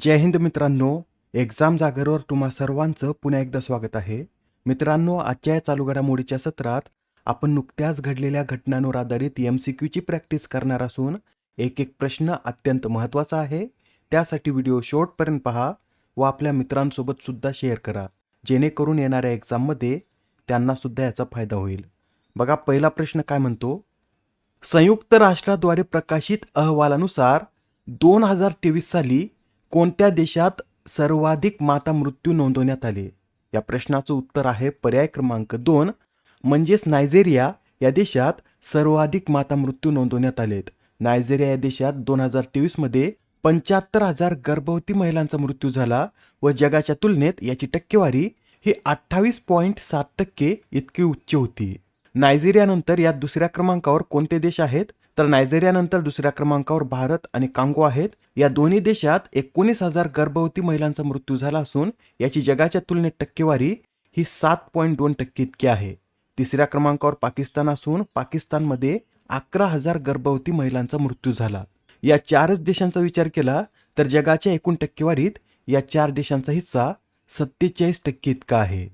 जय हिंद मित्रांनो एक्झाम जागरवर तुम्हा सर्वांचं पुन्हा एकदा स्वागत आहे. मित्रांनो आजच्या या चालू घडामोडीच्या सत्रात आपण नुकत्याच घडलेल्या घटनांवर आधारित एम सी क्यूची प्रॅक्टिस करणार असून एक एक प्रश्न अत्यंत महत्त्वाचा आहे. त्यासाठी व्हिडिओ शेवटपर्यंत पहा व आपल्या मित्रांसोबत सुद्धा शेअर करा. जेणेकरून येणाऱ्या एक्झाममध्ये त्यांना सुद्धा याचा फायदा होईल. बघा पहिला प्रश्न काय म्हणतो? संयुक्त राष्ट्राद्वारे प्रकाशित अहवालानुसार दोन हजार तेवीस साली कोणत्या देशात सर्वाधिक माता मृत्यू नोंदवण्यात आले? या प्रश्नाचं उत्तर आहे पर्याय क्रमांक दोन. म्हणजेच नायजेरिया या देशात सर्वाधिक माता मृत्यू नोंदवण्यात आलेत. नायजेरिया या देशात दोन हजार तेवीसमध्ये पंच्याहत्तर हजार गर्भवती महिलांचा मृत्यू झाला व जगाच्या तुलनेत याची टक्केवारी ही अठ्ठावीस पॉईंट सात टक्के इतकी उच्च होती. नायजेरियानंतर या दुसऱ्या क्रमांकावर कोणते देश आहेत? तर नायजेरियानंतर दुसऱ्या क्रमांकावर भारत आणि कांगो आहेत. या दोन्ही देशात एकोणीस हजार गर्भवती महिलांचा मृत्यू झाला असून याची जगाच्या तुलनेत टक्केवारी ही सात पॉईंट दोन टक्के इतकी आहे. तिसऱ्या क्रमांकावर पाकिस्तान असून पाकिस्तानमध्ये अकरा हजार गर्भवती महिलांचा मृत्यू झाला. या चारच देशांचा विचार केला तर जगाच्या एकूण टक्केवारीत या चार देशांचा हिस्सा सत्तेचाळीस टक्के इतका आहे.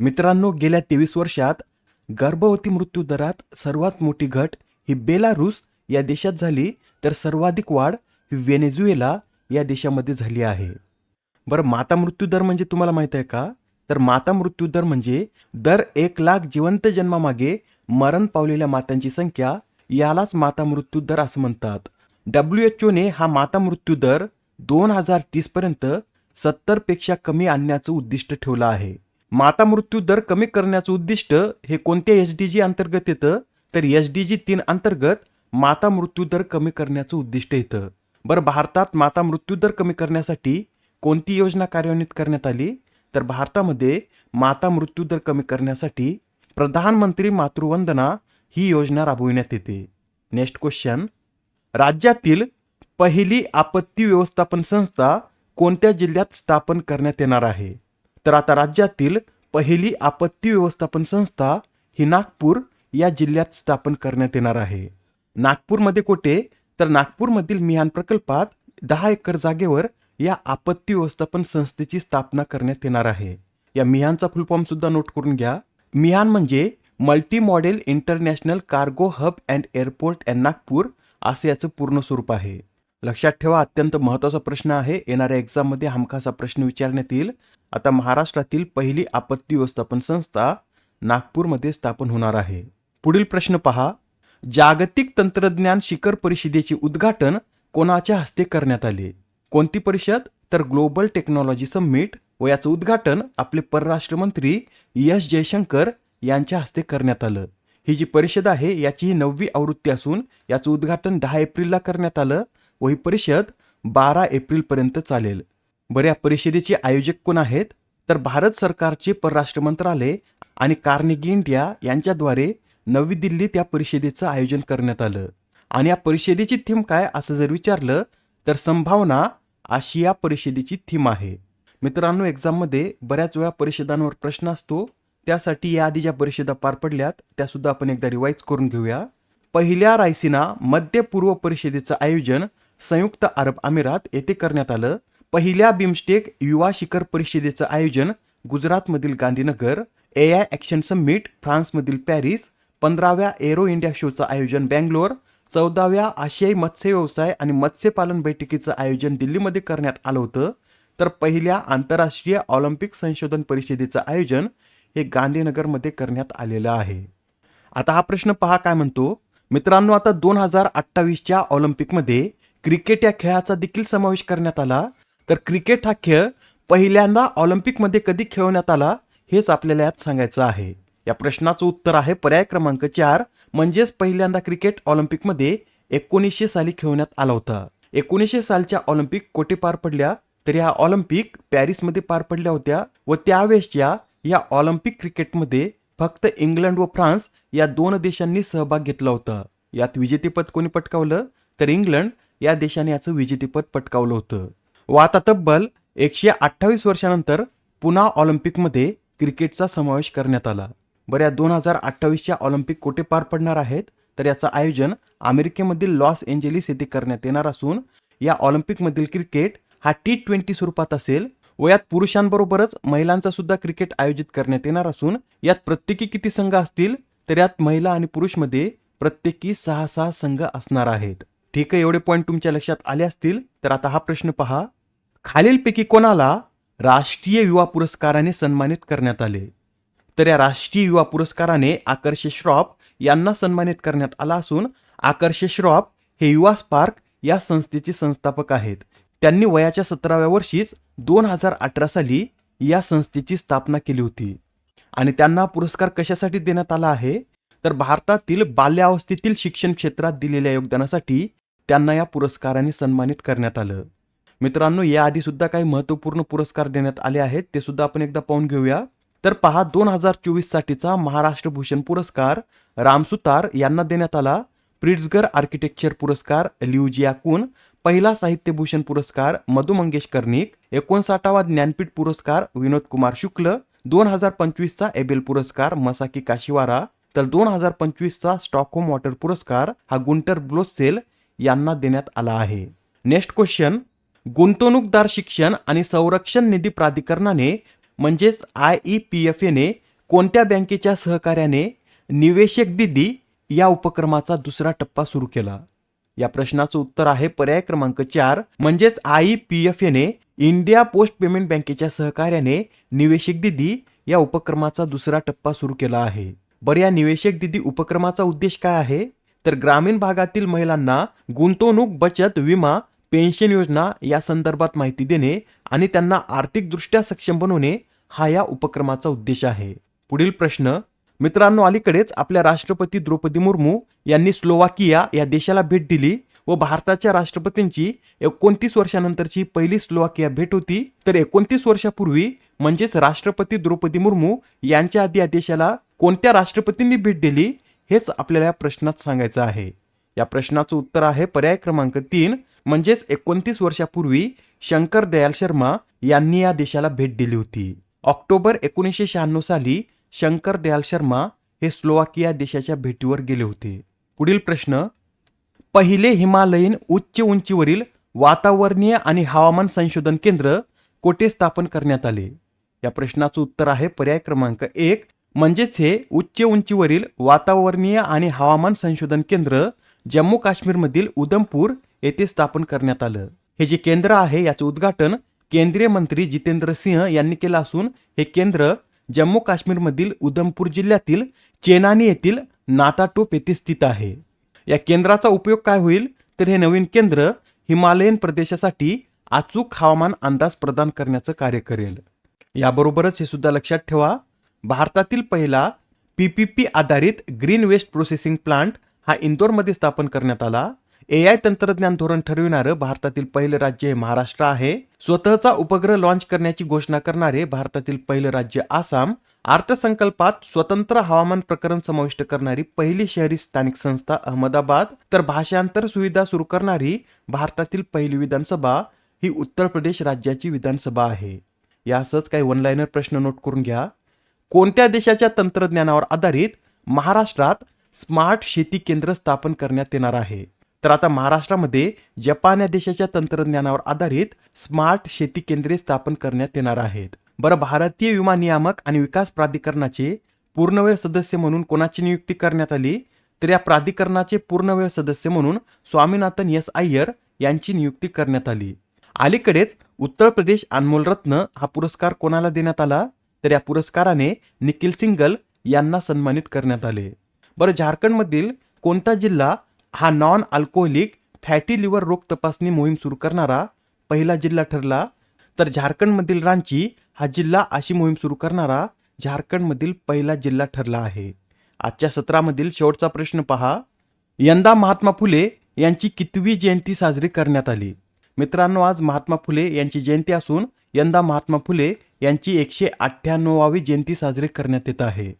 मित्रांनो गेल्या तेवीस वर्षात गर्भवती मृत्यू दरात सर्वात मोठी घट ही बेलारूस या देशात झाली तर सर्वाधिक वाढ ही व्हेनेझुएला या देशामध्ये झाली आहे. बरं माता मृत्यू दर म्हणजे तुम्हाला माहीत आहे का? तर माता मृत्यू दर म्हणजे दर एक लाख जिवंत जन्मामागे मरण पावलेल्या मातांची संख्या यालाच माता मृत्यू दर असं म्हणतात. डब्ल्यू एच ओने हा माता मृत्यू दर दोन हजार तीसपर्यंत सत्तरपेक्षा कमी आणण्याचं उद्दिष्ट ठेवलं आहे. माता मृत्यू दर कमी करण्याचं उद्दिष्ट हे कोणत्या एच डी जी अंतर्गत येतं? तर एस डी जी तीन अंतर्गत माता मृत्यू दर कमी करण्याचं उद्दिष्ट येतं बरं भारतात माता मृत्यूदर कमी करण्यासाठी कोणती योजना कार्यान्वित करण्यात आली? तर भारतामध्ये माता मृत्यू दर कमी करण्यासाठी प्रधानमंत्री मातृवंदना ही योजना राबविण्यात येते. नेक्स्ट क्वेश्चन राज्यातील पहिली आपत्ती व्यवस्थापन संस्था कोणत्या जिल्ह्यात स्थापन करण्यात येणार आहे? तर आता राज्यातील पहिली आपत्ती व्यवस्थापन संस्था ही नागपूर या जिल्ह्यात स्थापन करण्यात येणार आहे. नागपूरमध्ये कुठे? तर नागपूरमधील मिहान प्रकल्पात दहा एकर जागेवर या आपत्ती व्यवस्थापन संस्थेची स्थापना करण्यात येणार आहे. या मिहानचा फुलफॉर्मसुद्धा सुद्धा नोट करून घ्या. मिहान म्हणजे multi modal international cargo hub and airport and Nagpur असे याचं पूर्ण स्वरूप आहे. लक्षात ठेवा अत्यंत महत्त्वाचा प्रश्न आहे. येणाऱ्या एक्झाममध्ये हमखासा प्रश्न विचारण्यात येईल. आता महाराष्ट्रातील पहिली आपत्ती व्यवस्थापन संस्था नागपूरमध्ये स्थापन होणार आहे. पुढील प्रश्न पहा. जागतिक तंत्रज्ञान शिखर परिषदेचे उद्घाटन कोणाच्या हस्ते करण्यात आले? कोणती परिषद? तर ग्लोबल टेक्नॉलॉजी समिट व याचं उद्घाटन आपले परराष्ट्र मंत्री एस जयशंकर यांच्या हस्ते करण्यात आलं. ही जी परिषद आहे याची ही नववी आवृत्ती असून याचं उद्घाटन दहा एप्रिलला करण्यात आलं व ही परिषद बारा एप्रिलपर्यंत चालेल. बरं या परिषदेचे आयोजक कोण आहेत? तर भारत सरकारचे परराष्ट्र मंत्रालय आणि कार्नेगी इंडिया यांच्याद्वारे नवी दिल्लीत या परिषदेचं आयोजन करण्यात आलं. आणि या परिषदेची थीम काय असं जर विचारलं तर संभावना अशी या परिषदेची थीम आहे. मित्रांनो एक्झाममध्ये बऱ्याच वेळा परिषदांवर प्रश्न असतो. त्यासाठी याआधी ज्या परिषदा पार पडल्यात त्यासुद्धा आपण एकदा रिवाईज करून घेऊया. पहिल्या रायसिना मध्य पूर्व परिषदेचं आयोजन संयुक्त अरब अमिरात येथे करण्यात आलं. पहिल्या बिमस्टेक युवा शिखर परिषदेचं आयोजन गुजरातमधील Gandhinagar A I action summit फ्रान्समधील पॅरिस पंधराव्या एरो इंडिया शोचं आयोजन बँगलोर चौदाव्या आशियाई मत्स्य व्यवसाय आणि मत्स्यपालन बैठकीचं आयोजन दिल्लीमध्ये करण्यात आलं होतं. तर पहिल्या आंतरराष्ट्रीय ऑलिम्पिक संशोधन परिषदेचं आयोजन हे गांधीनगरमध्ये करण्यात आलेलं आहे. आता हा प्रश्न पहा काय म्हणतो? मित्रांनो आता दोन हजार अठ्ठावीसच्या ऑलिम्पिकमध्ये क्रिकेट या खेळाचा देखील समावेश करण्यात आला. तर क्रिकेट हा खेळ पहिल्यांदा ऑलिम्पिकमध्ये कधी खेळवण्यात आला हेच आपल्याला यात सांगायचं आहे. या प्रश्नाचं उत्तर आहे पर्याय क्रमांक चार म्हणजेच पहिल्यांदा क्रिकेट ऑलिम्पिकमध्ये एकोणीसशे साली खेळवण्यात आला होता. एकोणीसशे सालच्या ऑलिम्पिक कोठे पार पडल्या? तर ह्या ऑलिम्पिक पॅरिसमध्ये पार पडल्या होत्या व त्यावेळेसच्या या ऑलिम्पिक क्रिकेटमध्ये फक्त इंग्लंड व फ्रान्स या दोन देशांनी सहभाग घेतला होता. यात विजेतेपद कोणी पटकावलं? तर इंग्लंड या देशाने याचं विजेतेपद पटकावलं होतं. व आता तब्बल एकशे अठ्ठावीस वर्षानंतर पुन्हा ऑलिम्पिकमध्ये क्रिकेटचा समावेश करण्यात आला. बऱ्या दोन हजार अठ्ठावीसच्या ऑलिम्पिक कोठे पार पडणार आहेत तर याचं आयोजन अमेरिकेमधील लॉस एंजेलिस येथे करण्यात येणार असून या ऑलिम्पिकमधील क्रिकेट हा टी ट्वेंटी स्वरूपात असेल. व यात पुरुषांबरोबरच महिलांचा सुद्धा क्रिकेट आयोजित करण्यात येणार असून यात प्रत्येकी किती संघ असतील? तर यात महिला आणि पुरुषमध्ये प्रत्येकी सहा सहा संघ असणार आहेत. ठीक आहे एवढे पॉईंट तुमच्या लक्षात आले असतील तर आता हा प्रश्न पहा. खालीलपैकी कोणाला राष्ट्रीय युवा पुरस्काराने सन्मानित करण्यात आले? तर या राष्ट्रीय युवा पुरस्काराने आकर्ष श्रॉफ यांना सन्मानित करण्यात आला असून आकर्ष श्रॉफ हे युवा स्पार्क या संस्थेचे संस्थापक आहेत. त्यांनी वयाच्या सतराव्या वर्षीच दोन हजार अठरा साली या संस्थेची स्थापना केली होती. आणि त्यांना पुरस्कार कशासाठी देण्यात आला आहे? तर भारतातील बाल्यावस्थेतील शिक्षण क्षेत्रात दिलेल्या योगदानासाठी त्यांना या पुरस्काराने सन्मानित करण्यात आलं. मित्रांनो याआधी सुद्धा काही महत्त्वपूर्ण पुरस्कार देण्यात आले आहेत ते सुद्धा आपण एकदा पाहून घेऊया. तर पहा दोन हजार चोवीससाठीचा महाराष्ट्र भूषण पुरस्कार रामसुतार यांना देण्यात आला. प्रिट्झगर आर्किटेक्चर पुरस्कार लिओजिया कुन पहिला साहित्यभूषण पुरस्कार मधु मंगेश कर्णिक एकोणसाठावा ज्ञानपीठ पुरस्कार विनोद कुमार शुक्ल. दोन हजार पंचवीसचा एबेल पुरस्कार मसाकी काशिवारा. तर दोन हजार पंचवीसचा स्टॉकहोम वॉटर पुरस्कार हा गुंटर ब्लोसेल यांना देण्यात आला आहे. Next question. गुंतवणूकदार शिक्षण आणि संरक्षण निधी प्राधिकरणाने म्हणजेच आय ई पी एफ एने कोणत्या बँकेच्या सहकार्याने निवेशक दिदी या उपक्रमाचा दुसरा टप्पा सुरू केला? या प्रश्नाचं उत्तर आहे पर्याय क्रमांक चार म्हणजेच आय पी एफ एने इंडिया पोस्ट पेमेंट बँकेच्या सहकार्याने निवेशक दिदी या उपक्रमाचा दुसरा टप्पा सुरू केला आहे. बरं या निवेशक दिदी उपक्रमाचा उद्देश काय आहे? तर ग्रामीण भागातील महिलांना गुंतवणूक बचत विमा पेन्शन योजना या संदर्भात माहिती देणे आणि त्यांना आर्थिकदृष्ट्या सक्षम बनवणे हा या उपक्रमाचा उद्देश आहे. पुढील प्रश्न मित्रांनो अलीकडेच आपल्या राष्ट्रपती द्रौपदी मुर्मू यांनी स्लोवाकिया या देशाला भेट दिली व भारताच्या राष्ट्रपतींची एकोणतीस वर्षानंतरची पहिली स्लोवाकिया भेट होती. तर एकोणतीस वर्षापूर्वी म्हणजेच राष्ट्रपती द्रौपदी मुर्मू यांच्या आधी या देशाला कोणत्या राष्ट्रपतींनी भेट दिली हेच आपल्याला या प्रश्नात सांगायचं आहे. या प्रश्नाचं उत्तर आहे पर्याय क्रमांक तीन म्हणजेच एकोणतीस वर्षापूर्वी शंकर दयाल शर्मा यांनी या देशाला भेट दिली होती. ऑक्टोबर एकोणीसशे शहाण्णव साली शंकर दयाल शर्मा हे स्लोवाकिया देशाच्या भेटीवर गेले होते. पुढील प्रश्न पहिले हिमालयीन उच्च उंचीवरील वातावरणीय आणि हवामान संशोधन केंद्र कोठे स्थापन करण्यात आले? या प्रश्नाचं उत्तर आहे पर्याय क्रमांक एक म्हणजेच हे उच्च उंचीवरील वातावरणीय आणि हवामान संशोधन केंद्र जम्मू काश्मीरमधील उधमपूर येथे स्थापन करण्यात आलं. हे जे केंद्र आहे याचं उद्घाटन केंद्रीय मंत्री जितेंद्र सिंह यांनी केलं असून हे केंद्र जम्मू काश्मीरमधील उधमपूर जिल्ह्यातील चेनानी येथील नाटाटोप येथे स्थित आहे. या केंद्राचा उपयोग काय होईल? तर हे नवीन केंद्र हिमालयन प्रदेशासाठी अचूक हवामान अंदाज प्रदान करण्याचं कार्य करेल. याबरोबरच हे सुद्धा लक्षात ठेवा भारतातील पहिला पीपीपी आधारित ग्रीन वेस्ट प्रोसेसिंग प्लांट हा इंदोरमध्ये स्थापन करण्यात आला. ए आय तंत्रज्ञान धोरण ठरविणारं भारतातील पहिलं राज्य हे महाराष्ट्र आहे. स्वतःचा उपग्रह लॉन्च करण्याची घोषणा करणारे भारतातील पहिलं राज्य आसाम. अर्थसंकल्पात स्वतंत्र हवामान प्रकरण समाविष्ट करणारी पहिली शहरी स्थानिक संस्था अहमदाबाद. तर भाषांतर सुविधा सुरू करणारी भारतातील पहिली विधानसभा ही उत्तर प्रदेश राज्याची विधानसभा आहे. यासच काही वनलायनर प्रश्न नोट करून घ्या. कोणत्या देशाच्या तंत्रज्ञानावर आधारित महाराष्ट्रात स्मार्ट शेती केंद्र स्थापन करण्यात येणार आहे? तर आता महाराष्ट्रामध्ये जपान या देशाच्या तंत्रज्ञानावर आधारित स्मार्ट शेती केंद्रे स्थापन करण्यात येणार आहेत. बरं भारतीय विमा नियामक आणि विकास प्राधिकरणाचे पूर्णवेळ सदस्य म्हणून कोणाची नियुक्ती करण्यात आली? तर या प्राधिकरणाचे पूर्णवेळ सदस्य म्हणून स्वामीनाथन एस अय्यर यांची नियुक्ती करण्यात आली. अलीकडेच उत्तर प्रदेश अनमोल रत्न हा पुरस्कार कोणाला देण्यात आला? तर या पुरस्काराने निखिल सिंगल यांना सन्मानित करण्यात आले. बरं झारखंडमधील कोणता जिल्हा हा नॉन अल्कोहोलिक फॅटी लिव्हर रोग तपासणी मोहीम सुरू करणारा पहिला जिल्हा ठरला. तर झारखंडमधील रांची हा जिल्हा अशी मोहीम सुरू करणारा झारखंडमधील पहिला जिल्हा ठरला आहे. आजच्या सत्रामधील शेवटचा प्रश्न पहा. यंदा महात्मा फुले यांची कितवी जयंती साजरी करण्यात आली? मित्रांनो आज महात्मा फुले यांची जयंती असून यंदा महात्मा फुले यांची एकशे अठ्ठ्याण्णवावी जयंती साजरी करण्यात येत आहे.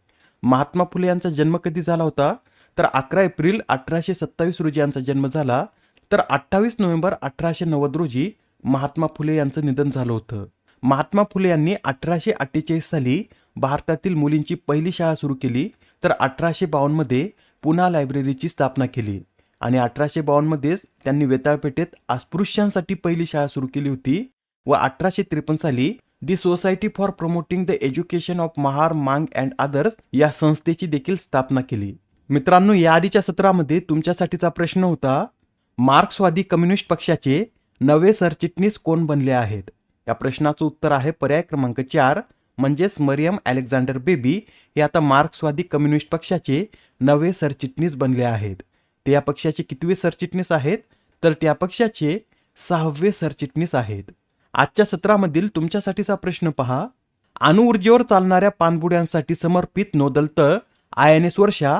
महात्मा फुले यांचा जन्म कधी झाला होता? तर अकरा एप्रिल अठराशे सत्तावीस रोजी यांचा जन्म झाला. तर अठ्ठावीस नोव्हेंबर अठराशे नव्वद रोजी महात्मा फुले यांचं निधन झालं होतं. महात्मा फुले यांनी अठराशे अठ्ठेचाळीस साली भारतातील मुलींची पहिली शाळा सुरू केली. तर अठराशे बावन्नमध्ये पुन्हा लायब्ररीची स्थापना केली. आणि अठराशे बावन्नमध्येच त्यांनी वेताळपेठेत अस्पृश्यांसाठी पहिली शाळा सुरू केली होती व अठराशे त्रेपन्न साली the society for promoting the education of Mahar Mang and others या संस्थेची देखील स्थापना केली. मित्रांनो या आधीच्या सत्रामध्ये तुमच्यासाठीचा प्रश्न होता मार्क्सवादी कम्युनिस्ट पक्षाचे नवे सरचिटणीस कोण बनले आहेत? या प्रश्नाचं उत्तर आहे पर्याय क्रमांक चार म्हणजेच मरियम अलेक्झांडर बेबी हे आता मार्क्सवादी कम्युनिस्ट पक्षाचे नवे सरचिटणीस बनले आहेत. ते या पक्षाचे कितवे सरचिटणीस आहेत? तर त्या पक्षाचे सहावे सरचिटणीस आहेत. आजच्या सत्रामधील तुमच्यासाठीचा प्रश्न पहा. अणुऊर्जेवर चालणाऱ्या पाणबुड्यांसाठी समर्पित नोदल तळ आय एन एस वर्षा